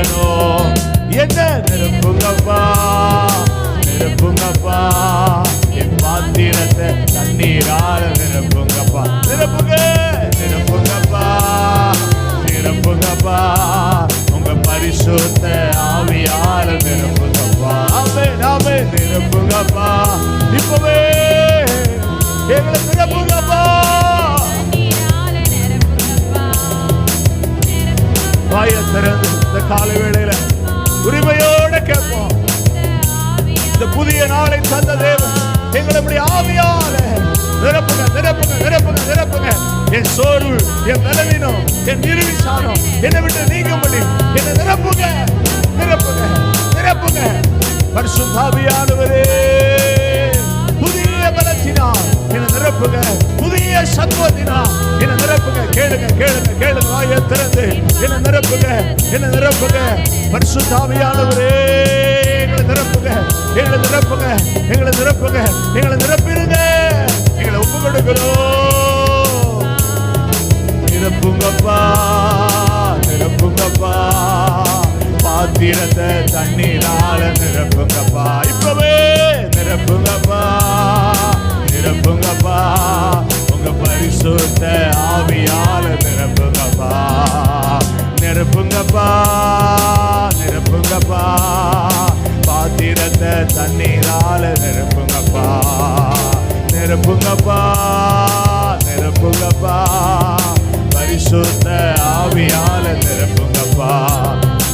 நடக்கணும் என்ன நிரப்புங்கப்பா? நிரப்புங்கப்பா. என் பாத்திரத்தை தண்ணீரால நிரப்புங்கப்பா. நிரப்புங்க நிரப்புங்கப்பா. நிரப்புங்கப்பா. உங்க பரிசுத்த ஆவியால நிரப்புங்கப்பா. ஆமே நாமே நிரப்புங்கப்பா. இப்பவே எங்களை நிரப்புங்கப்பா. வாய திறந்து காலை வேளையில உரிமையோட கேட்போம். இந்த புதிய நாளை தந்த தேவன் எங்களை இப்படி ஆவியால நிரப்புங்க நிரப்புங்க நிரப்புங்க நிரப்புங்க. என் சோர்வு என் பலவீனம் என் நிர்விசாரம் என்னை விட்டு நீங்கும்படி என்னை நிரப்புங்க நிரப்புங்க நிரப்புங்க. பரிசுத்தாவியானவரே புதிய பலத்தினால் என்னை நிரப்புங்க புதிய சத்துவத்தினால் நிரப்புங்க கேளுங்க கேளுங்க கேளுங்க வாய திறந்து. என்ன நிரப்புங்க என்ன நிரப்புங்க. பரிசுத்தாவியானவரே எங்களை நிரப்புங்க எங்களை நிரப்புங்க எங்களை நிரப்புங்க எங்களை நிரப்பிருங்க எங்களை ஒப்பு கொடுக்கிறோம் நிரப்புங்கப்பா நிரப்புங்கப்பா. பாத்திரத்தை தண்ணீரால நிரப்புங்கப்பா. இப்பவே நிரப்புங்கப்பா நிரப்புங்கப்பா. உங்க பரிசுத்த ஆவியால நிரப்புங்கப்பா. நிரப்புங்கப்பா நிரப்புங்கப்பா. பாத்திரத்தை தண்ணீரால நிரப்புங்கப்பா. நிரப்புங்கப்பா நிரப்புங்கப்பா. பரிசுத்த ஆவியால நிரப்புங்கப்பா.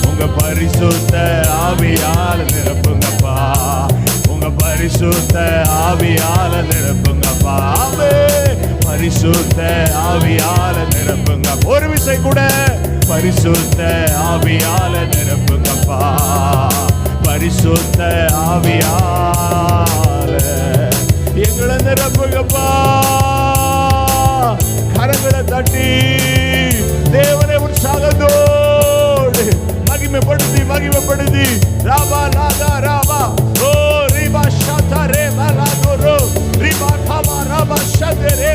உங்க பரிசுத்த ஆவியால நிரப்புங்கப்பா. உங்க பரிசுத்த ஆவியால நிரப்புங்கப்பா. ஆமே பரிசுத்த ஆவியால நிரப்புங்க. ஒரு விசை கூட. பரிசுத்த ஆவியால நிரப்புங்கப்பா. பரிசுத்த ஆவியால எங்களை நிரப்புங்கப்பா. கரங்களை தட்டி தேவனை உற்சாகத்தோடு மகிமைப்படுத்தி மகிமைப்படுத்தி. ராபா லாதா ராபா. ஓ ரிபா ஷாதா ரே பாலா துரு ரிபா காமா ராபா ஷதே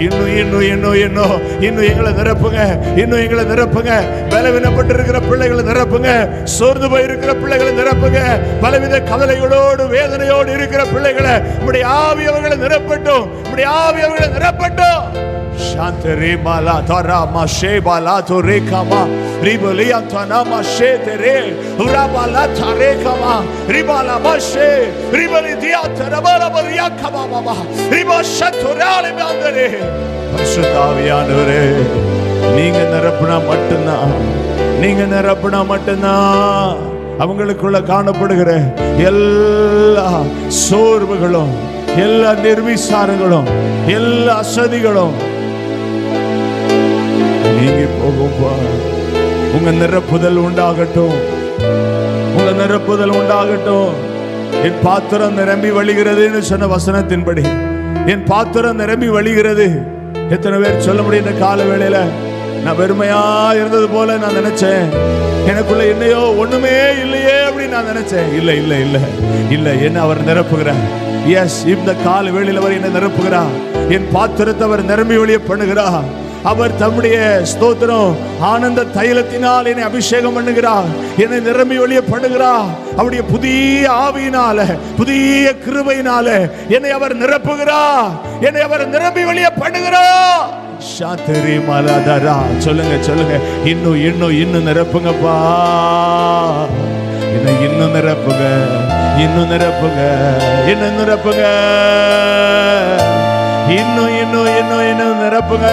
இன்னும் இன்னும் இன்னும் இன்னும். இன்னும் எங்களை நிரப்புங்க. இன்னும் எங்களை நிரப்புங்க. பலவீனப்பட்டு இருக்கிற பிள்ளைகளை நிரப்புங்க. சோர்ந்து போயிருக்கிற பிள்ளைகளை நிரப்புங்க. பலவித கவலைகளோடு வேதனையோடு இருக்கிற பிள்ளைகளை உடைய ஆவி அவர்களை நிரப்பட்டும். உடைய ஆவி அவர்களை நிரப்பட்டும். சாந்த ரே மாலா தாரா மா ஷே பாலா தோ ரே காமா ரிபலியா தானா மா ஷே தெரே. உரா பாலா தாரே காமா. ரிபாலா மா ஷே. ரிபலி தியா தரபாலா பரியா காமா மாமா ஷத்து ஷத்துராலே மாந்தரே. பரிசுத்தாவியானவரே நீங்க நிரப்புனா மட்டும்தான். நீங்க நிரப்புனா மட்டும்தான். அவங்களுக்குள்ள காணப்படுகிற எல்லா சோர்வுகளும் எல்லா நிர்விசாரங்களும் எல்லா அசதிகளும் நீங்க போகும்பா உங்க நிரப்புதல் உண்டாகட்டும். உங்க நிரப்புதல் உண்டாகட்டும். என் பாத்திரம் நிரம்பி வழிகிறதுன்னு சொன்ன வசனத்தின்படி என் பாத்திரம் நிரம்பி வழிகிறது. எத்தனை பேர் சொல்ல முடியும் இந்த கால வேளையில? நான் வெறுமையா இருந்தது போல நான் நினைச்சேன். எனக்குள்ள என்னையோ ஒண்ணுமே இல்லையே அப்படின்னு நான் நினைச்சேன். இல்ல இல்ல இல்ல இல்ல என்ன அவர் நிரப்புகிறார்? எஸ் இந்த கால வேளையில அவர் என்ன நிரப்புகிறார். என் பாத்திரத்தை அவர் நிரம்பி வழிய பண்ணுகிறார். அவர் தம்முடைய ஸ்தோத்திரம் ஆனந்த தைலத்தினால் என்னை அபிஷேகம் பண்ணுகிறார் என்னை நிரம்பி ஒளிய பண்ணுகிறார் அவருடைய புதிய ஆவியினால புதிய கிருபையினால என்னை அவர் நிரப்புகிறார். என்னை அவர் நிரம்பி வழிய பண்ணுகிறார் சாத்திரி மலாதரா. சொல்லுங்க சொல்லுங்க. இன்னும் இன்னும் இன்னும் நிரப்புங்கப்பா. என்னை இன்னும் நிரப்புங்க. இன்னும் நிரப்புங்க. இன்னும் நிரப்புங்க. இன்னும் இன்னும் இன்னும் இன்னும் நிரப்புங்க.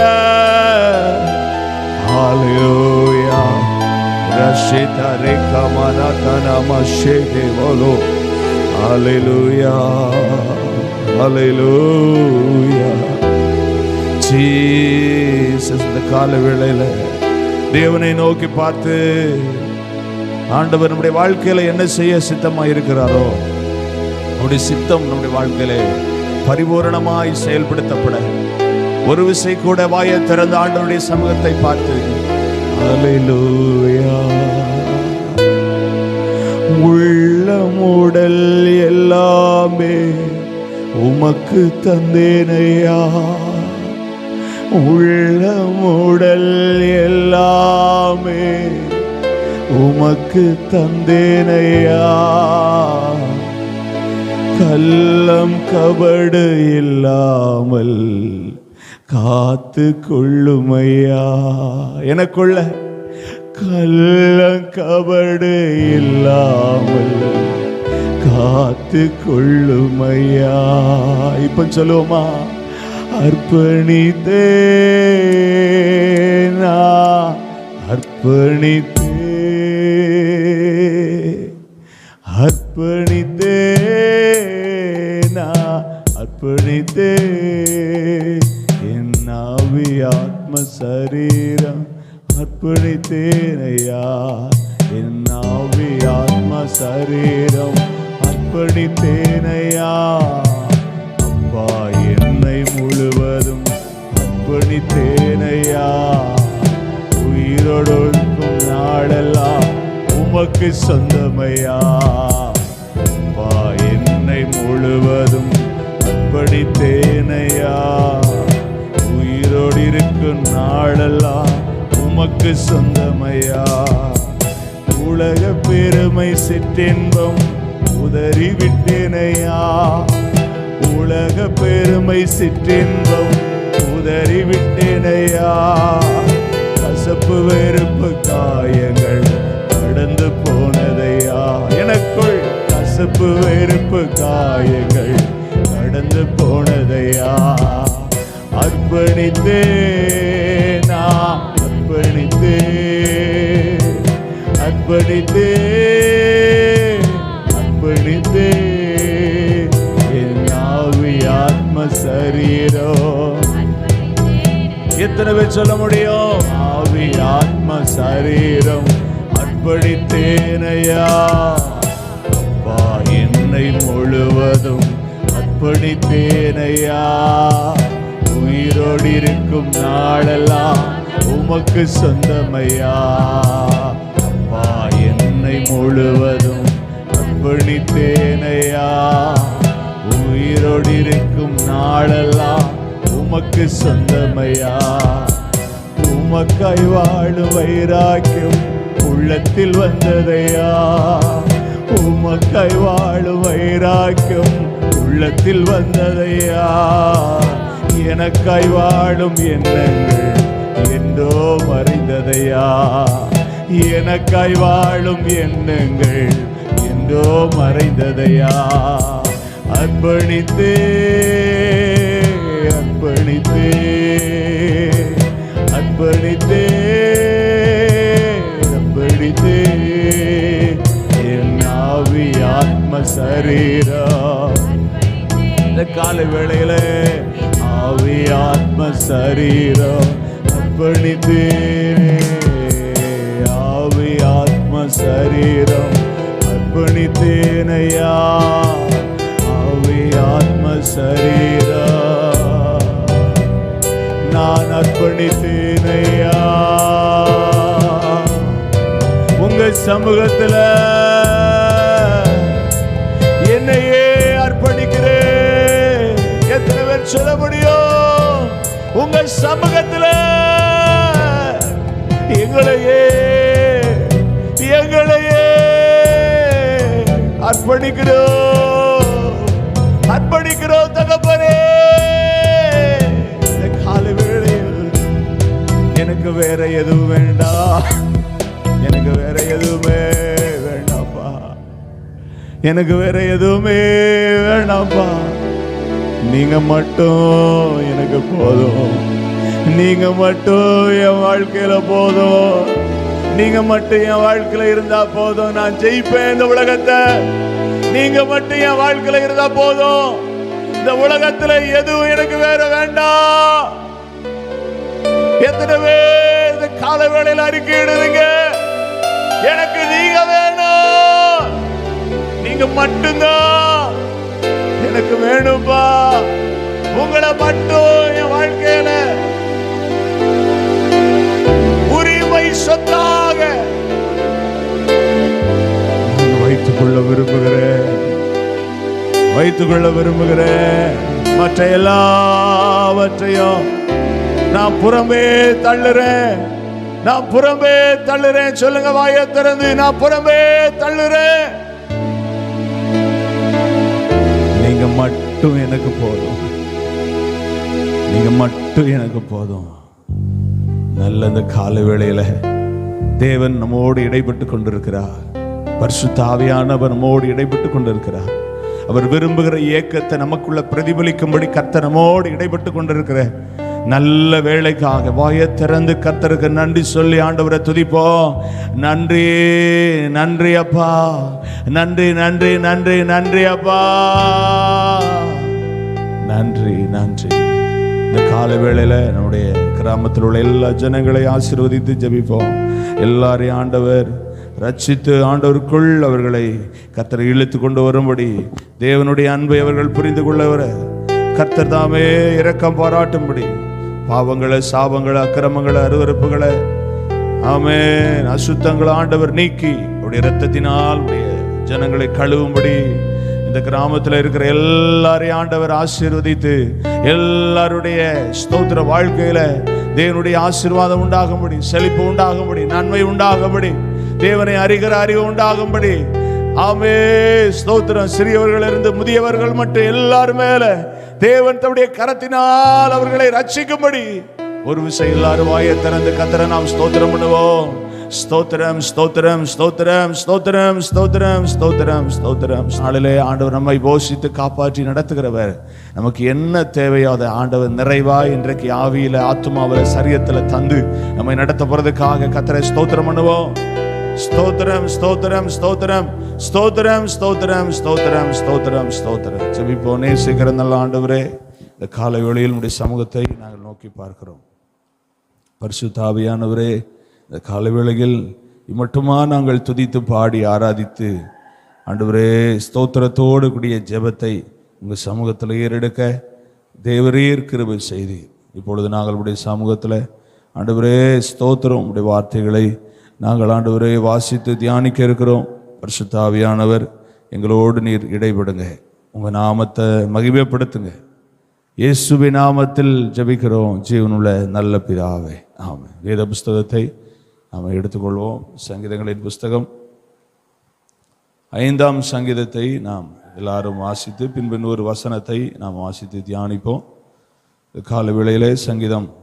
ஹalleluya ரஷிதா ரேகமனா மனாதனா மஷேதே போலோ ஹalleluya ஹalleluya கால வேளையில தேவனை நோக்கி பார்த்து ஆண்டவர் நம்முடைய வாழ்க்கையில என்ன செய்ய சித்தமா இருக்கிறாரோ அவருடைய சித்தம் நம்முடைய வாழ்க்கையில பரிபூரணமாய் செயல்படுத்தப்பட. ஒரு விசை கூட வாய திறந்த ஆண்டவருடைய சமூகத்தை பார்த்து உள்ளமுடல் எல்லாமே உமக்கு தந்தேனையா? உள்ளமுடல் எல்லாமே உமக்கு தந்தேனையா? கள்ளம் கபடு இல்லாமல் காத்து கொள்ளுமையா? எனக்குள்ள கள்ளம் கபடு இல்லாமல் காத்து கொள்ளுமையா? இப்ப சொல்லுவோமா? அர்ப்பணித்தேனா அர்ப்பணித்த. அர்ப்பணித்தே என் ஆவி ஆத்ம சரீரம் அர்ப்பணித்தேனையா? என் ஆவி ஆத்ம சரீரம் அர்ப்பணித்தேனையா? அப்பா என்னை முழுவதும் அர்ப்பணித்தேனையா? உயிரோடு இருக்கும் நாளெல்லாம் உமக்கு சொந்தமையா? அப்பா என்னை முழுவதும் படித்தேனையா உயிரோடு இருக்கும் நாளெல்லாம் உமக்கு சொந்தமையா? உலக பெருமை சிற்றின்பம் உதறி விட்டேனையா உலக பெருமை சிற்றின்பம் உதறி விட்டேனையா கசப்பு வெறுப்பு காயங்கள் கடந்து போனதையா? எனக்குள் கசப்பு வெறுப்பு காயங்கள் கடந்து போனதையா? அர்ப்பணித்தே நான் அர்ப்பணித்தே அர்ப்பணித்தே அர்ப்பணித்தே என் ஆவி ஆத்ம சரீரம். எத்தனை பேர் சொல்ல முடியும்? ஆவி ஆத்ம சரீரம். அர்ப்பணித்தேனையா? அப்பா என்னை முழுவதும் அர்ப்பணித்தேனையா உயிரோடு இருக்கும் நாளெல்லாம் உமக்கு சொந்தமையா? அப்பா என்னை முழுவதும் அர்ப்பணித்தேனையா? உயிரோடு இருக்கும் நாளெல்லாம் உமக்கு சொந்தமையா? உமக்காய் வாழும் வைராக்கியம் உள்ளத்தில் வந்ததையா? உமக்காய் வாழும் வைராக்கியம் உள்ளத்தில் வந்ததையா? எனக்காய் வாழும் எண்ணங்கள் என்றோ மறைந்ததையா? எனக்காய் வாழும் எண்ணங்கள் என்றோ மறைந்ததையா? அர்ப்பணித்தே அர்ப்பணித்தே அர்ப்பணித்தே அர்ப்பணித்தே. என் ஆவி ஆத்ம சரீரா இந்த கால வேளையில ஆவி ஆத்ம சரீரம் அர்ப்பணித்தேனே ஆவி ஆத்ம சரீரம் அர்ப்பணித்தேனையா ஆவி ஆத்ம சரீரம் நான் அர்ப்பணித்தேனையா உங்க சமூகத்துல சொல்ல முடியும்? உங்க சமூகத்துல எங்களையே எங்களையே அர்ப்பணிக்கிறோம். அர்ப்பணிக்கிறோம் தகப்பனே. இந்த காலை வேளையில் எனக்கு வேற எதுவும் வேண்டாம். எனக்கு வேற எதுவுமே வேண்டாம்ப்பா. எனக்கு வேற எதுவுமே வேண்டாம்ப்பா. நீங்க மட்டும் எனக்கு போதும். நீங்க மட்டும் என் வாழ்க்கையில போதும். நீங்க மட்டும் என் வாழ்க்கையில இருந்தா போதும். நான் ஜெயிப்பேன் இந்த உலகத்தை. நீங்க மட்டும் என் வாழ்க்கையில இருந்தா போதும். இந்த உலகத்துல எதுவும் எனக்கு வேற வேண்டாம். எத்தனை பேர் இந்த கால வேளையில அறிக்கையிடுதுங்க எனக்கு நீங்க வேணும். நீங்க மட்டும்தான். எனக்கு வேணும்பா. உங்களை மட்டும் என் வாழ்க்கையில. உரிமை சொத்தாக. வைத்துக் கொள்ள விரும்புகிறேன். வைத்துக் கொள்ள விரும்புகிறேன். மற்ற எல்லாவற்றையும் நான் புறம்பே தள்ளுறேன். நான் புறம்பே தள்ளுறேன். சொல்லுங்க வாய திறந்து நான் புறம்பே தள்ளுறேன். மட்டும் எனக்கு போதும். நீங்க மட்டும் எனக்கு போதும். நல்ல இந்த கால வேளையில தேவன் நம்மோடு இடைப்பட்டு கொண்டிருக்கிறார். பரிசு தாவியானவர் நம்மோடு இடைப்பட்டு கொண்டிருக்கிறார். அவர் விரும்புகிற இயக்கத்தை நமக்குள்ள பிரதிபலிக்கும்படி கர்த்தர் நம்மோடு இடைப்பட்டு கொண்டிருக்கிற நல்ல வேலைக்காக வாயை திறந்து கத்தருக்கு நன்றி சொல்லி ஆண்டவரை துதிப்போம். நன்றி நன்றி அப்பா. நன்றி நன்றி நன்றி நன்றி அப்பா. நன்றி நன்றி. இந்த கால வேளையில நம்முடைய கிராமத்தில் உள்ள எல்லா ஜனங்களை ஆசீர்வதித்து ஜெபிப்போம். எல்லாரையும் ஆண்டவர் ரட்சித்து ஆண்டவருக்குள் அவர்களை கத்தரை இழுத்து கொண்டு வரும்படி தேவனுடைய அன்பை அவர்கள் புரிந்து கொள்ள வர கர்த்தர் தாமே இரக்கம் பாராட்டும்படி பாவங்களை சாபங்களை அக்கிரமங்களை அருவறுப்புகளை ஆமே அசுத்தங்களை ஆண்டவர் நீக்கி அவருடைய இரத்தத்தினால் உடைய ஜனங்களை கழுவும்படி இந்த கிராமத்தில் இருக்கிற எல்லாரையும் ஆண்டவர் ஆசீர்வதித்து எல்லாருடைய ஸ்தோத்திர வாழ்க்கையில தேவனுடைய ஆசீர்வாதம் உண்டாகும்படி செழிப்பு உண்டாகும்படி நன்மை உண்டாகும்படி தேவனை அறிகிற அறிவு உண்டாகும்படி. ஆமே ஸ்தோத்திரம். சிறியவர்கள் இருந்து முதியவர்கள் மட்டும் எல்லாரும் மேல தேவன் தம்முடைய கரத்தினால் அவர்களை ரட்சிக்கும்படி. ஒரு விஷயம் எல்லாரும் வாயை திறந்து கத்திர நாம் ஸ்தோத்திரம் பண்ணுவோம். ஸ்தோத்திரம் ஸ்தோத்திரம் ஸ்தோத்திரம் ஸ்தோத்திரம் ஸ்தோத்திரம் ஸ்தோத்திரம் ஸ்தோத்திரம் நாளிலே ஆண்டவர் நம்மை போஷித்து காப்பாற்றி நடத்துகிறவர் நமக்கு என்ன தேவையோ அதை ஆண்டவர் நிறைவா இன்றைக்கு ஆவியில ஆத்மாவில சரியத்துல தந்து நம்மை நடத்த போறதுக்காக கத்தரை ஸ்தோத்திரம் பண்ணுவோம் ஸ்தோத்திரம் ஸ்தோத்திரம் ஸ்தோத்திரம் ஸ்தோத்திரம் ஸ்தோத்திரம் ஸ்தோத்திரம் ஸ்தோத்திரம் ஸ்தோத்திரம் செபிப்போனே சீக்கிரம் நல்ல ஆண்டவரே இந்த காலை வெளியில் நம்முடைய சமூகத்தை நாங்கள் நோக்கி பார்க்கிறோம் பரிசுத்தாவியானவரே இந்த காலை வேளையில் இம்மட்டுமா நாங்கள் துதித்து பாடி ஆராதித்து ஆண்டவரே ஸ்தோத்திரத்தோடு கூடிய ஜெபத்தை உங்கள் சமூகத்தில் ஏறெடுக்க தேவரீர் கிருபை செய்தி. இப்பொழுது நாங்கள் உடைய சமூகத்தில் ஆண்டவரே ஸ்தோத்திரம். உடைய வார்த்தைகளை நாங்கள் ஆண்டவரே வாசித்து தியானிக்க இருக்கிறோம். பரிசுத்தாவியானவர் எங்களோடு நீர் இடைபடுங்க. உங்கள் நாமத்தை மகிமைப்படுத்துங்க. இயேசுவின் நாமத்தில் ஜெபிக்கிறோம். ஜீவனுள்ள நல்ல பிதாவே. ஆமாம் வேத புஸ்தகத்தை நாம் எடுத்துக்கொள்வோம். சங்கீதங்களின் புஸ்தகம். ஐந்தாம் சங்கீதத்தை நாம் எல்லாரும் வாசித்து பின்பு ஒரு வசனத்தை நாம் வாசித்து தியானிப்போம். கால வேளையிலே சங்கீதம்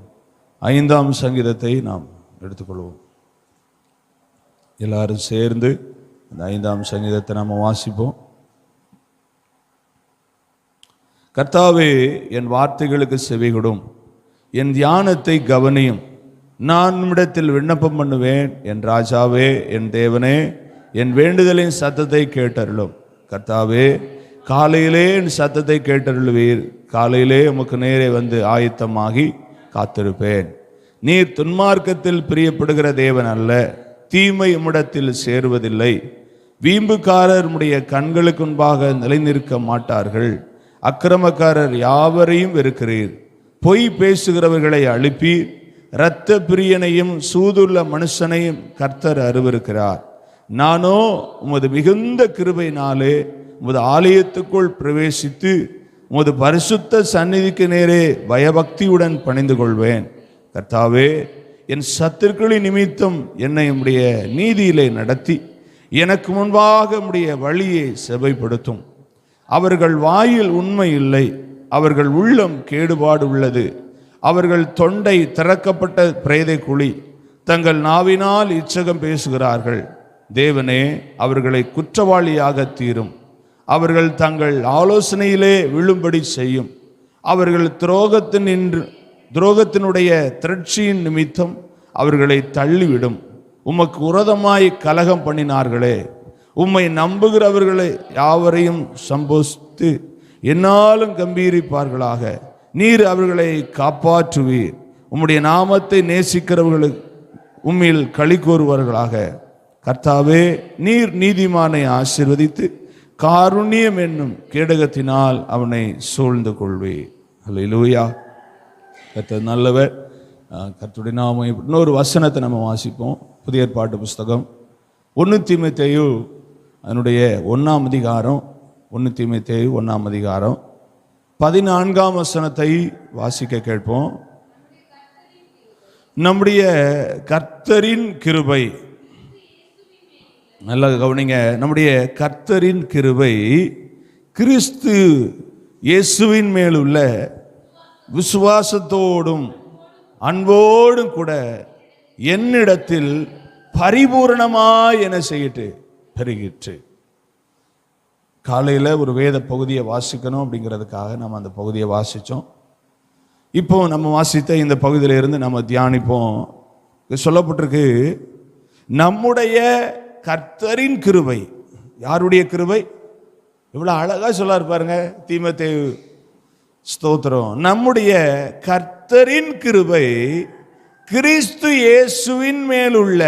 ஐந்தாம் சங்கீதத்தை நாம் எடுத்துக்கொள்வோம். எல்லாரும் சேர்ந்து அந்த ஐந்தாம் சங்கீதத்தை நாம் வாசிப்போம். கர்த்தாவே என் வார்த்தைகளுக்கு செவிகொடும். என் தியானத்தை கவனியும். நான் உம்மிடத்தில் விண்ணப்பம் பண்ணுவேன். என் ராஜாவே என் தேவனே என் வேண்டுதலின் சத்தத்தை கேட்டருளும். கர்த்தாவே காலையிலே என் சத்தத்தை கேட்டருளுவீர். காலையிலே உமக்கு நேரே வந்து ஆயத்தமாகி காத்திருப்பேன். நீர் துன்மார்க்கத்தில் பிரியப்படுகிற தேவன் அல்ல. தீமை உம்மிடத்தில் சேருவதில்லை. வீம்புக்காரர் உடைய கண்களுக்கு முன்பாக நிலைநிற்க மாட்டார்கள். அக்கிரமக்காரர் யாவரையும் இருக்கிறீர் பொய் பேசுகிறவர்களை அழுப்பி இரத்த பிரியனையும் சூதுள்ள மனுஷனையும் கர்த்தர் அருவருக்கிறார். நானோ உமது மிகுந்த கிருபையினாலே உமது ஆலயத்துக்குள் பிரவேசித்து உமது பரிசுத்த சந்நிதிக்கு நேரே பயபக்தியுடன் பணிந்து கொள்வேன். கர்த்தாவே என் சத்துருக்களின் நிமித்தம் என்னை உடைய நீதியிலே நடத்தி எனக்கு முன்பாக உடைய வழியை செவைப்படுத்தும். அவர்கள் வாயில் உண்மை இல்லை அவர்கள் உள்ளம் கேடுபாடு உள்ளது. அவர்கள் தொண்டை திறக்கப்பட்ட பிரேதை குழி. தங்கள் நாவினால் இச்சகம் பேசுகிறார்கள். தேவனே அவர்களை குற்றவாளியாக தீரும். அவர்கள் தங்கள் ஆலோசனையிலே விழும்படி செய்யும். அவர்கள் துரோகத்தின் நின்று துரோகத்தினுடைய திரட்சியின் நிமித்தம் அவர்களை தள்ளிவிடும். உமக்கு உரதமாய் கலகம் பண்ணினார்களே. உம்மை நம்புகிறவர்களை யாவரையும் சம்போசித்து என்னாலும் கம்பீரிப்பார்களாக. நீர் அவர்களை காப்பாற்றுவீர். உம்முடைய நாமத்தை நேசிக்கிறவர்களுக்கு உம்மில் களி கூறுவார்களாக. கர்த்தாவே நீர் நீதிமானை ஆசிர்வதித்து காருண்யம் என்னும் கேடகத்தினால் அவனை சூழ்ந்து கொள்வே அல்லேலூயா கர்த்தர் நல்லவர். கர்த்துடைய நாம இன்னொரு வசனத்தை நம்ம வாசிப்போம். புதிய ஏற்பாட்டு புஸ்தகம். ஒன்று தீமைத்தையு அதனுடைய ஒன்றாம் அதிகாரம் ஒன்று தீமைத்தையு ஒன்றாம் அதிகாரம். பதினான்காம் வசனத்தை வாசிக்க கேட்போம். நம்முடைய கர்த்தரின் கிருபை. நல்லா கவனிங்க. நம்முடைய கர்த்தரின் கிருபை கிறிஸ்து இயேசுவின் மேலுள்ள விசுவாசத்தோடும் அன்போடும் கூட என்னிடத்தில் பரிபூர்ணமாய் என செய்யிட்டு பெருகிற்று காலையில் ஒரு வேத பகுதியை வாசிக்கணும் அப்படிங்கிறதுக்காக நம்ம அந்த பகுதியை வாசித்தோம் இப்போ நம்ம வாசித்த இந்த பகுதியில் இருந்து நம்ம தியானிப்போம். சொல்லப்பட்டிருக்கு நம்முடைய கர்த்தரின் கிருபை. யாருடைய கிருபை? இவ்வளோ அழகாக சொல்லார் பாருங்க தீமத்தே ஸ்தோத்திரம். நம்முடைய கர்த்தரின் கிருபை கிறிஸ்து இயேசுவின் மேலுள்ள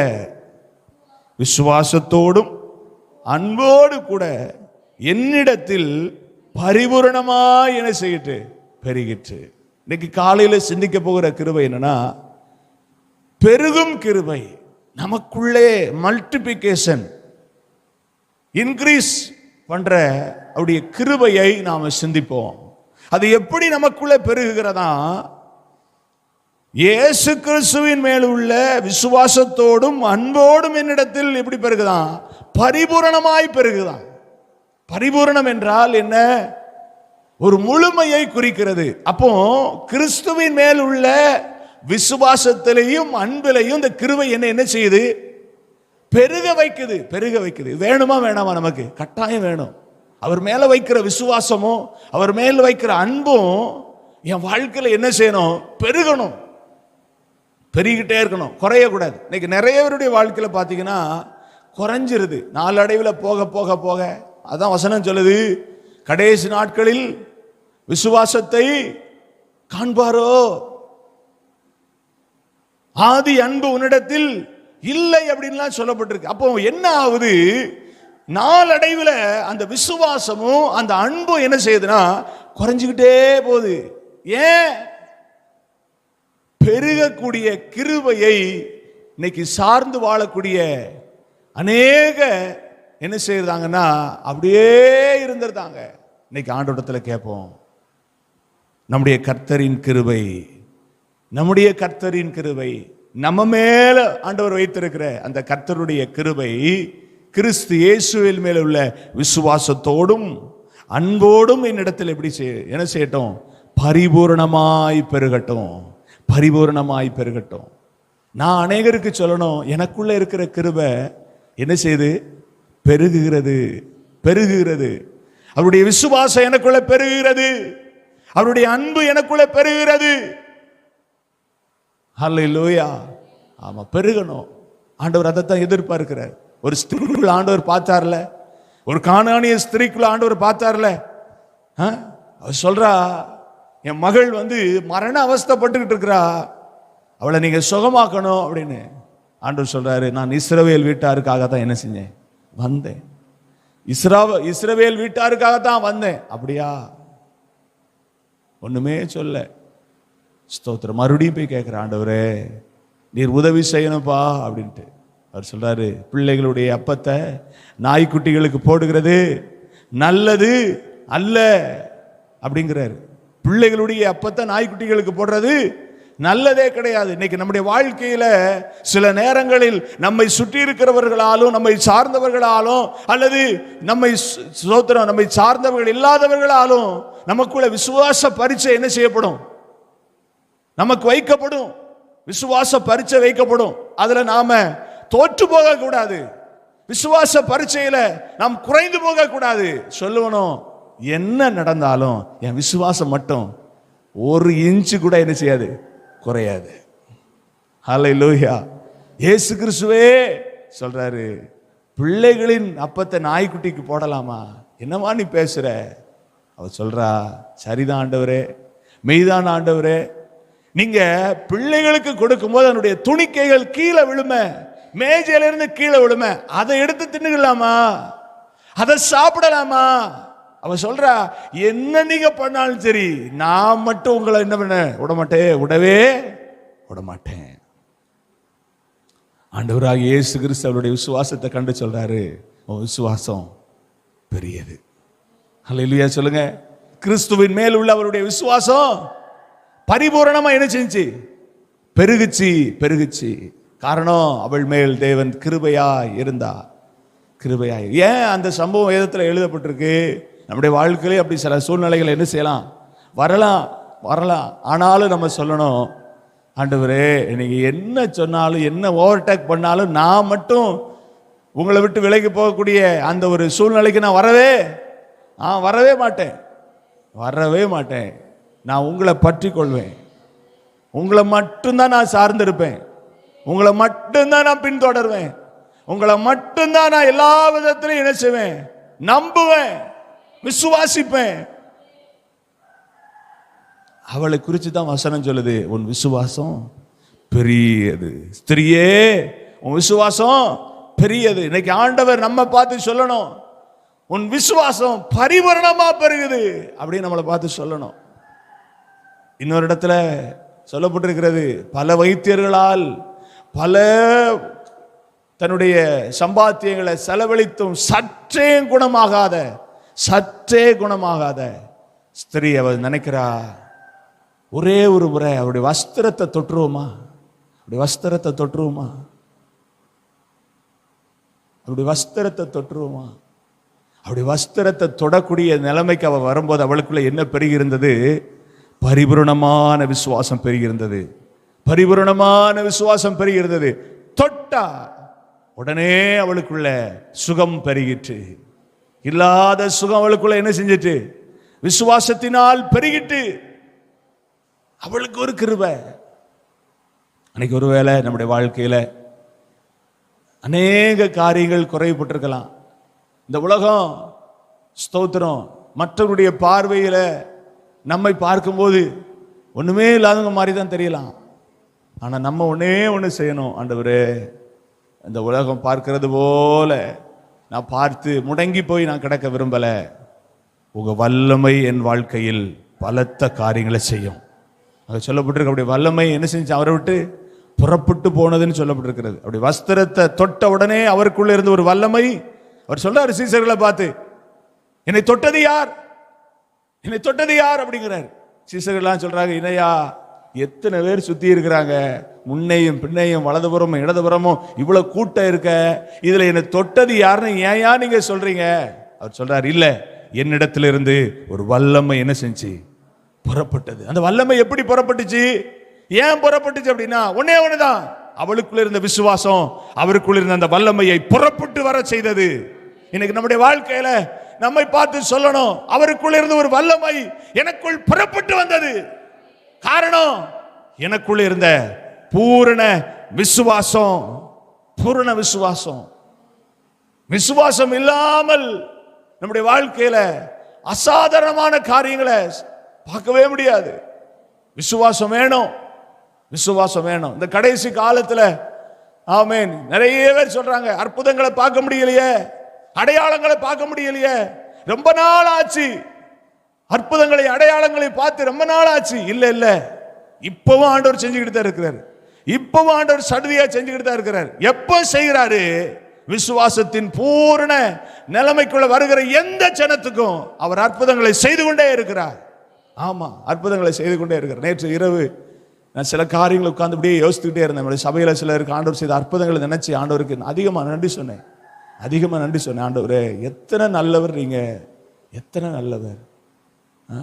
விசுவாசத்தோடும் அன்போடு கூட என்னிடத்தில் பரிபூரணமாக என்ன செய்யிட்டு பெருகிட்டு இன்னைக்கு காலையில சிந்திக்க போகிற கிருபை என்னன்னா பெருகும் கிருபை நமக்குள்ளே மல்டிபிகேஷன் இன்க்ரீஸ் பண்ற அவருடைய கிருபையை நாம சிந்திப்போம். அது எப்படி நமக்குள்ளே பெருகுகிறதா? இயேசு கிறிஸ்துவின் மேல் உள்ள விசுவாசத்தோடும் அன்போடும் என்னிடத்தில் எப்படி பெருகுதான் பரிபூரணமாய் பெருகுதான் பரிபூரணம் என்றால் என்ன? ஒரு முழுமையை குறிக்கிறது. அப்போ கிறிஸ்துவின் மேல் உள்ள விசுவாசத்திலையும் அன்பிலையும் இந்த கிருவை என்ன என்ன செய்யுது? பெருக வைக்குது. பெருக வைக்குது. வேணுமா வேணாமா நமக்கு? கட்டாயம் வேணும். அவர் மேல வைக்கிற விசுவாசமும் அவர் மேல் வைக்கிற அன்பும் என் வாழ்க்கையில என்ன செய்யணும்? பெருகணும். பெருகிட்டே இருக்கணும். குறையக்கூடாது. இன்னைக்கு நிறைய பேருடைய வாழ்க்கையில பார்த்தீங்கன்னா குறைஞ்சிருது. நாலடைவில் போக போக போக அதான் வசனம் சொல்லுது. கடைசி நாட்களில் விசுவாசத்தை காண்பாரோ? ஆதி அன்பு உன்னிடத்தில் இல்லை அப்படின்லாம் சொல்லப்பட்டிருக்கு. அப்போ என்ன ஆகுது? நாளடைவில் அந்த விசுவாசமும் அந்த அன்பும் என்ன செய்யுதுன்னா குறைஞ்சிக்கிட்டே போகுது. ஏன்? பெருகக்கூடிய கிருபையை இன்னைக்கு சார்ந்து வாழக்கூடிய அநேக என்ன செய்யறாங்கன்னா அப்படியே இருந்திருந்தாங்க. இன்னைக்கு ஆண்டோட்டத்தில் கேட்போம். நம்முடைய கர்த்தரின் கிருபை நம்முடைய கர்த்தரின் கிருபை நம்ம மேல ஆண்டவர் வைத்திருக்கிற அந்த கர்த்தருடைய கிருபை கிறிஸ்து இயேசுவில் மேல உள்ள விசுவாசத்தோடும் அன்போடும் என்னிடத்தில் எப்படி செய் என்ன செய்யட்டும்? பரிபூரணமாய் பெருகட்டும். பரிபூரணமாய் பெருகட்டும். நான் அநேகருக்கு சொல்லணும் எனக்குள்ள இருக்கிற கிருபை என்ன செய்யுது? பெருகுகிறது பெருகுகிறது. அவருடைய விசுவாசம் எனக்குள்ள பெருகுகிறது. அவருடைய அன்பு எனக்குள்ள அல்ல ஹalleluya. ஆமா பெருகணும். ஆண்டவர் அதைத்தான் எதிர்பார்க்கிறார். ஒரு ஸ்திரீக்குள்ள ஆண்டவர் பார்த்தார்ல? ஒரு காணானிய ஸ்திரீக்குள்ள ஆண்டவர் பார்த்தார்ல? ஆ? அவர் சொல்றா என் மகள் வந்து மரண அவஸ்தைப்பட்டுக்கிட்டு இருக்கிறா. அவளை நீங்க சுகமாக்கணும் அப்படின்னு ஆண்டவர் சொல்றாரு. நான் இஸ்ரவேல் வீட்டாருக்காக தான் என்ன செஞ்சேன்? வந்தேன். இஸ்ராவ இஸ்ரவேல் வீட்டாருக்காக தான் வந்தேன். அப்படியா? ஒண்ணுமே சொல்ல. ஸ்தோத்திரம். மறுபடியும் போய் கேட்குற ஆண்டவரே நீர் உதவி செய்யணும்ப்பா அப்படின்ட்டு. அவர் சொல்றாரு பிள்ளைகளுடைய அப்பத்தை நாய்க்குட்டிகளுக்கு போடுகிறது. நல்லது அல்ல அப்படிங்கிறாரு. பிள்ளைகளுடைய அப்பத்தை நாய்க்குட்டிகளுக்கு போடுறது நல்லதே கிடையாது. இன்னைக்கு நம்முடைய வாழ்க்கையில சில நேரங்களில் நம்மை சுற்றி இருக்கிறவர்களாலும் நம்மை சார்ந்தவர்களாலும் அல்லது நம்மை சோத்திரம் நம்மை சார்ந்தவர்கள் இல்லாதவர்களாலும் நமக்குள்ள விசுவாச பரீட்சை என்ன செய்யப்படும்? நமக்கு வைக்கப்படும். விசுவாச பரீட்சை வைக்கப்படும். அதுல நாம தோற்று போக கூடாது விசுவாச பரீட்சையில நாம் குறைந்து போக கூடாது சொல்லணும் என்ன நடந்தாலும் என் விசுவாசம் மட்டும் ஒரு இன்ச்சு கூட என்ன செய்யாது. குறையாது. ஹலை லூயா இயேசு கிறிஸ்துவே சொல்றாரு பிள்ளைகளின் அப்பத்தை நாய்க்குட்டிக்கு போடலாமா? என்னவா நீ பேசுற? அவர் சொல்றா சரிதான் ஆண்டவரே மெய்தான் ஆண்டவரே. நீங்க பிள்ளைகளுக்கு கொடுக்கும்போது அதனுடைய துணிக்கைகள் கீழே விழும மேஜையிலிருந்து கீழே விழும அதை எடுத்து தின்னுக்கலாமா? அதை சாப்பிடலாமா? அவ சொல்றா என்ன நீங்க பண்ணாலும் சரி நான் மட்டும் உங்களை என்ன பண்ண விடமாட்டேன். உடவே விடவே விட ஆண்டவராக இயேசு கிறிஸ்து அவருடைய விசுவாசத்தை கண்டு சொல்றாரு. உன் விசுவாசம் பெரியது. இல்லையா சொல்லுங்க. கிறிஸ்துவின் மேல் உள்ள அவருடைய விசுவாசம் பரிபூரணமா என்ன செஞ்சு பெருகுச்சு பெருகுச்சு. காரணம் அவள் மேல் தேவன் கிருபையா இருந்தா கிருபையா ஏன் அந்த சம்பவம் வேதத்தில் எழுதப்பட்டிருக்கு? நம்முடைய வாழ்க்கையிலே அப்படி சில சூழ்நிலைகள் என்ன செய்யலாம்? வரலாம் வரலாம். ஆனாலும் நம்ம சொல்லணும் ஆண்டவரே நீங்கள் என்ன சொன்னாலும் என்ன ஓவர்டேக் பண்ணாலும் நான் மட்டும் உங்களை விட்டு விலகி போகக்கூடிய அந்த ஒரு சூழ்நிலைக்கு நான் வரவே ஆ வரவே மாட்டேன். வரவே மாட்டேன். நான் உங்களை பற்றி கொள்வேன் உங்களை மட்டும்தான் நான் சார்ந்திருப்பேன். உங்களை மட்டும்தான் நான் பின்தொடர்வேன். உங்களை மட்டும்தான் நான் எல்லா விதத்திலையும் என்ன செய்வேன் நம்புவேன். விசுவாசிப்பேன். அவளை குறித்து தான் வசனம் சொல்லுது உன் விசுவாசம் பெரியது. ஸ்திரியே உன் விசுவாசம் பெரியது. இன்னைக்கு ஆண்டவர் நம்ம பார்த்து சொல்லணும் உன் விசுவாசம் பரிவரணமா பெருகுது. அப்படின்னு நம்மளை பார்த்து சொல்லணும். இன்னொரு இடத்துல சொல்லப்பட்டிருக்கிறது பல வைத்தியர்களால் பல தன்னுடைய சம்பாத்தியங்களை செலவழித்தும் சற்றே குணமாகாத சற்றே குணமாகாத ஸ்திரீ அவள் நினைக்கிறா ஒரே ஒரு முறை அவருடைய வஸ்திரத்தை தொற்றுவோமா அவருடைய வஸ்திரத்தை தொற்றுவோமா அவருடைய வஸ்திரத்தை தொற்றுவோமா அவருடைய வஸ்திரத்தை தொடக்கூடிய நிலைமைக்கு அவள் வரும்போது அவளுக்குள்ள என்ன பெருகிருந்தது பரிபூரணமான விசுவாசம் பெருகிருந்தது பரிபூரணமான விசுவாசம் பெருகிருந்தது தொட்டா உடனே அவளுக்குள்ள சுகம் பெருகிற்று. இல்லாத சுகம் அவளுக்குள்ள என்ன செஞ்சிட்டு? விசுவாசத்தினால் பெருகிட்டு அவளுக்கு ஒரு கிருபை. அன்னைக்கு ஒருவேளை நம்முடைய வாழ்க்கையில அநேக காரியங்கள் குறைபட்டிருக்கலாம் இந்த உலகம் ஸ்தோத்திரம். மற்றவருடைய பார்வையில நம்மை பார்க்கும்போது ஒண்ணுமே இல்லாதவங்க மாதிரி தான் தெரியலாம். ஆனா நம்ம ஒன்னே ஒன்று செய்யணும் ஆண்டவரே. இந்த உலகம் பார்க்கிறது போல நான் பார்த்து முடங்கி போய் நான் கிடக்க விரும்பல. உங்க வல்லமை என் வாழ்க்கையில் பலத்த காரியங்களை செய்யும். அங்க சொல்லப்பட்டிருக்கு அப்படி வல்லமை என்ன செஞ்சு அவரை விட்டு புறப்பட்டு போனதுன்னு சொல்லப்பட்டிருக்கிறது. அப்படி வஸ்திரத்தை தொட்ட உடனே அவருக்குள்ள இருந்த ஒரு வல்லமை அவர் சொல்றாரு சீசர்களை பார்த்து என்னை தொட்டது யார்? என்னை தொட்டது யார்? அப்படிங்கிறார். சீசர்கள்லாம் சொல்றாங்க இணையா எத்தனை பேர் சுத்தி இருக்கிறாங்க? முன்னையும் பின்னையும் வலதுபுறமும் இடதுபுறமும் இவ்வளவு கூட்டம் இருக்க. இதுல என்னை தொட்டது யாருன்னு ஏயா நீங்க சொல்றீங்க? அவர் சொல்றாரு இல்ல என்னிடத்திலிருந்து ஒரு வல்லமை என்ன செஞ்சு? புறப்பட்டது. அந்த வல்லமை எப்படி புறப்பட்டுச்சு? ஏன் புறப்பட்டுச்சு அப்படின்னா ஒன்னே ஒண்ணுதான். அவளுக்குள்ள இருந்த விசுவாசம் அவருக்குள்ள இருந்த அந்த வல்லமையை புறப்பட்டு வர செய்தது. இன்னைக்கு நம்முடைய வாழ்க்கையில நம்மை பார்த்து சொல்லணும் அவருக்குள்ள இருந்த ஒரு வல்லமை எனக்குள் புறப்பட்டு வந்தது. காரணம் எனக்குள்ள இருந்த பூரண விசுவாசம் பூரண விசுவாசம். விசுவாசம் இல்லாமல் நம்முடைய வாழ்க்கையில அசாதாரணமான காரியங்களை பார்க்கவே முடியாது. விசுவாசம் வேணும். விசுவாசம் வேணும். இந்த கடைசி காலத்துல ஆமீன். நிறைய பேர் சொல்றாங்க அற்புதங்களை பார்க்க முடியலையே. அடையாளங்களை பார்க்க முடியலையே. ரொம்ப நாள் ஆச்சு. அற்புதங்களை அடையாளங்களை பார்த்து ரொம்ப நாள் ஆச்சு இல்ல இல்ல. இப்பவும் ஆண்டவர் செஞ்சுக்கிட்டு தான் இருக்கிறார். இப்பவும் ஆண்டவர் சடுதியா செஞ்சுக்கிட்டு தான் இருக்கிறார். எப்போ செய்கிறாரு? விசுவாசத்தின் பூரண நிலைமைக்குள்ள வருகிற எந்த ஜனத்துக்கும் அவர் அற்புதங்களை செய்து கொண்டே இருக்கிறார். ஆமா அற்புதங்களை செய்து கொண்டே இருக்கிறார். நேற்று இரவு நான் சில காரியங்களை உட்கார்ந்து அப்படியே யோசித்துக்கிட்டே இருந்தேன். நம்முடைய சிலருக்கு ஆண்டவர் செய்த அற்புதங்களை நினைச்சு ஆண்டவருக்கு அதிகமாக நன்றி சொன்னேன். அதிகமாக நன்றி சொன்னேன். ஆண்டவர் எத்தனை நல்லவர் நீங்க? எத்தனை நல்லவர்? ஆ?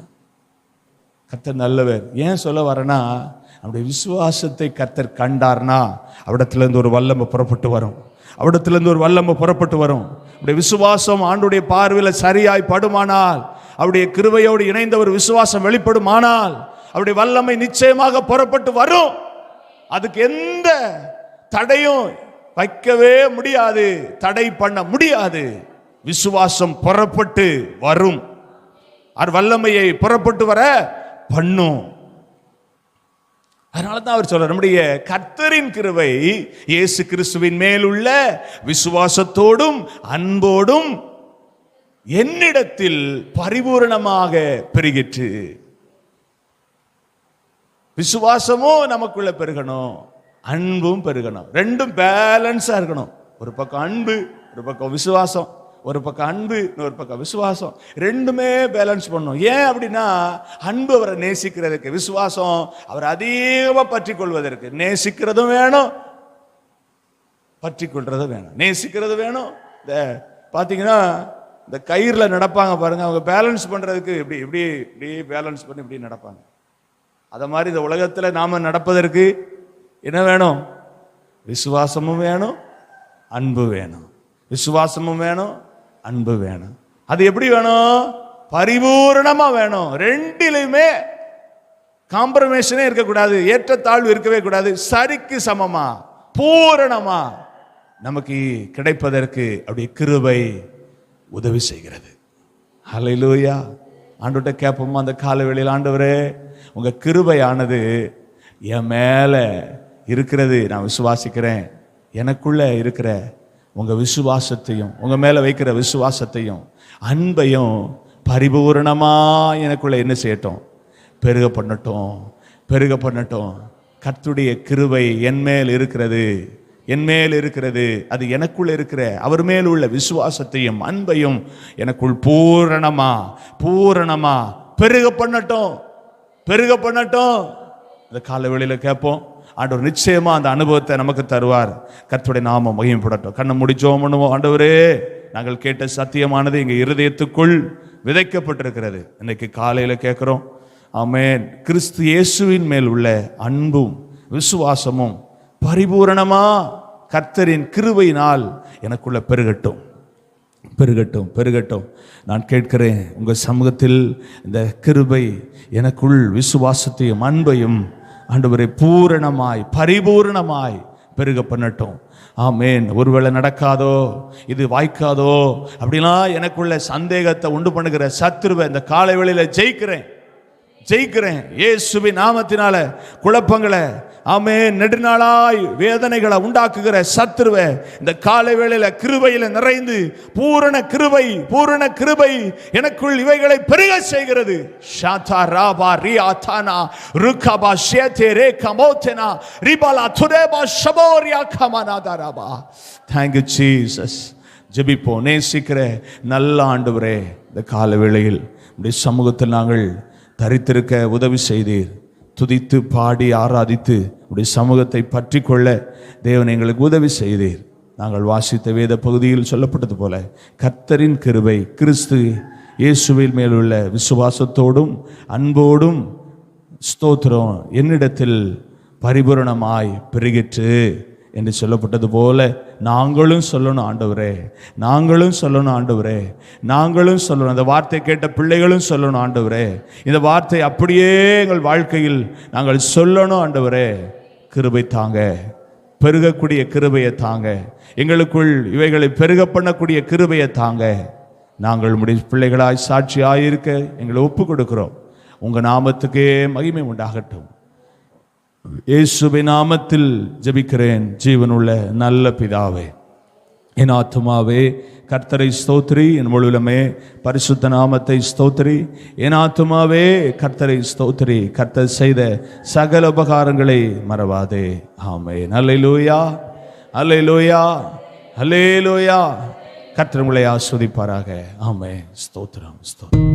நல்லவர். ஏன் சொல்ல வரேன்னா நம்முடைய விசுவாசத்தை கத்தர் கண்டார்னா அவடத்துலேருந்து ஒரு வல்லமை புறப்பட்டு வரும். அவடத்துலேருந்து ஒரு வல்லமை புறப்பட்டு வரும். அவருடைய விசுவாசம் ஆண்டுடைய பார்வையில் சரியாய் படுமானால் அவருடைய கிருவையோடு இணைந்த ஒரு விசுவாசம் வெளிப்படுமானால் அவருடைய வல்லமை நிச்சயமாக புறப்பட்டு வரும். அதுக்கு எந்த தடையும் வைக்கவே முடியாது தடை பண்ண முடியாது. விசுவாசம் புறப்பட்டு வரும். வல்லமையை புறப்பட்டு வர பண்ணும். அதனால தான் அவர் சொல்ற நம்முடைய கர்த்தரின் கிருவை இயேசு கிறிஸ்துவின் மேலுள்ள விசுவாசத்தோடும் அன்போடும் என்னிடத்தில் பரிபூரணமாக பெருகிற்று. விசுவாசமும் நமக்குள்ள பெருகணும் அன்பும் பெருகணும். ரெண்டும் பேலன்ஸா இருக்கணும். ஒரு பக்கம் அன்பு ஒரு பக்கம் விசுவாசம். ஒரு பக்கம் அன்பு இன்னொரு பக்கம் விசுவாசம். ரெண்டுமே பேலன்ஸ் பண்ணணும் ஏன் அப்படின்னா அன்பு அவரை நேசிக்கிறதுக்கு விசுவாசம் அவரை அதிகமாக பற்றி கொள்வதற்கு நேசிக்கிறதும் வேணும் பற்றி கொள்றதும் வேணும். நேசிக்கிறது வேணும். இந்த பார்த்தீங்கன்னா இந்த கயிறில் நடப்பாங்க பாருங்க அவங்க பேலன்ஸ் பண்ணுறதுக்கு இப்படி இப்படி இப்படி பேலன்ஸ் பண்ணி இப்படி நடப்பாங்க. அதை மாதிரி இந்த உலகத்தில் நாம் நடப்பதற்கு என்ன வேணும்? விசுவாசமும் வேணும் அன்பு வேணும். விசுவாசமும் வேணும் அன்பு வேணும். அது எப்படி வேணும்? பரிபூரணமா வேணும். ரெண்டிலுமே காம்ப்ரமைஷனே இருக்கக்கூடாது. ஏற்றத்தாழ்வு இருக்கவே கூடாது. சரிக்கு சமமா? பூரணமா? நமக்கு கிடைப்பதற்கு அப்படி கிருபை உதவி செய்கிறது. ஹalleluya. ஆண்டுகிட்ட கேட்போமா அந்த கால வேளையில் ஆண்டவரே உங்க கிருபையானது என் மேல இருக்கிறது. நான் விசுவாசிக்கிறேன். எனக்குள்ள இருக்கிற உங்கள் விசுவாசத்தையும் உங்கள் மேலே வைக்கிற விசுவாசத்தையும் அன்பையும் பரிபூரணமா எனக்குள்ள என்ன செய்யட்டும்? பெருக பண்ணட்டும் பெருக பண்ணட்டும். கர்த்துடைய கிருவை என் மேல் இருக்கிறது என் மேல் இருக்கிறது. அது எனக்குள்ள இருக்கிற அவர் மேல் உள்ள விசுவாசத்தையும் அன்பையும் எனக்குள் பூரணமா பூரணமா பெருக பண்ணட்டும் பெருக பண்ணட்டும். இந்த காலவெளியில் கேட்போம். ஆண்டவர் நிச்சயமாக அந்த அனுபவத்தை நமக்கு தருவார். கர்த்துடைய நாம மகிமைப்படட்டும். கண்ணை முடிச்சோம் பண்ணுவோம். ஆண்டவரே நாங்கள் கேட்ட சத்தியமானது எங்கள் இருதயத்துக்குள் விதைக்கப்பட்டிருக்கிறது. இன்னைக்கு காலையில் கேட்குறோம் ஆமேன். கிறிஸ்து இயேசுவின் மேல் உள்ள அன்பும் விசுவாசமும் பரிபூரணமா கர்த்தரின் கிருவையினால் எனக்குள்ள பெருகட்டும். பெருகட்டும் பெருகட்டும். நான் கேட்கிறேன் உங்கள் சமூகத்தில் இந்த கிருபை எனக்குள் விசுவாசத்தையும் அன்பையும் ஆண்டவரை பூரணமாய் பரிபூரணமாய் பெருக பண்ணட்டும் ஆமேன். ஒருவேளை நடக்காதோ இது வாய்க்காதோ அப்படிலாம் எனக்குள்ள சந்தேகத்தை உண்டு பண்ணுகிற சத்ருவை இந்த காலை வேளையில ஜெயிக்கிறேன். ஜெயிக்கிறேன். ஏசுவி நாமத்தினால குழப்பங்களை ஆமே நெடுநாளாய் வேதனைகளை உண்டாக்குகிற சத்துருவை இந்த காலை வேளையில கிருபையில நிறைந்து பூரண கிருபை பூரண கிருபை எனக்குள் இவைகளை பெருக செய்கிறது. ஷாதா ராபா ரியா தானா ருக்கபா ஷேதே ரே கமோத்தனா ரிபாலா துரேபா ஷபோரியா கமானாதா ராபா. தேங்க்யூ ஜீசஸ் ஜெபிப்போம். நேசிக்கிற நல்ல ஆண்டவரே இந்த கால வேளையில் இப்படி சமூகத்தில் நாங்கள் தரித்திருக்க உதவி செய்தீர். துதித்து பாடி ஆராதித்து உடைய சமூகத்தை பற்றி கொள்ள தேவன் எங்களுக்கு உதவி செய்தீர். நாங்கள் வாசித்த வேத பகுதியில் சொல்லப்பட்டது போல கர்த்தரின் கிருபை கிறிஸ்து இயேசுவின் மேலுள்ள விசுவாசத்தோடும் அன்போடும் ஸ்தோத்திரம். என்னிடத்தில் பரிபூரணமாய் பெருகிற்று. என்று சொல்லப்பட்டது போல நாங்களும் சொல்லணும் ஆண்டவரே. நாங்களும் சொல்லணும் ஆண்டவரே. நாங்களும் சொல்லணும். அந்த வார்த்தை கேட்ட பிள்ளைகளும் சொல்லணும் ஆண்டவரே. இந்த வார்த்தை அப்படியே எங்கள் வாழ்க்கையில் நாங்கள் சொல்லணும் ஆண்டவரே. கிருபை தாங்க. பெருகக்கூடிய கிருபையை தாங்க. எங்களுக்குள் இவைகளை பெருக பண்ணக்கூடிய கிருபையை தாங்க. நாங்கள் முடி பிள்ளைகளாய் சாட்சியாக இருக்க எங்களை ஒப்பு கொடுக்கிறோம் உங்கள் நாமத்துக்கே மகிமை உண்டாகட்டும். இயேசுவின் நாமத்தில் ஜெபிக்கிறேன். ஜீவனுள்ள நல்ல பிதாவே என் ஆத்துமாவே கர்த்தரை ஸ்தோத்ரி என் முழுவலுமே பரிசுத்த நாமத்தை ஸ்தோத்ரி என் ஆத்துமாவே கர்த்தரை ஸ்தோத்ரி கர்த்தர் செய்த சகல உபகாரங்களை மறவாதே. ஆமே நல்ல லூயா அல்லே லூயா அல்லே லூயா கர்த்தர் உங்களை ஆஸ்வதிப்பாராக. ஆமே ஸ்தோத்ரம் ஸ்தோத்ரம்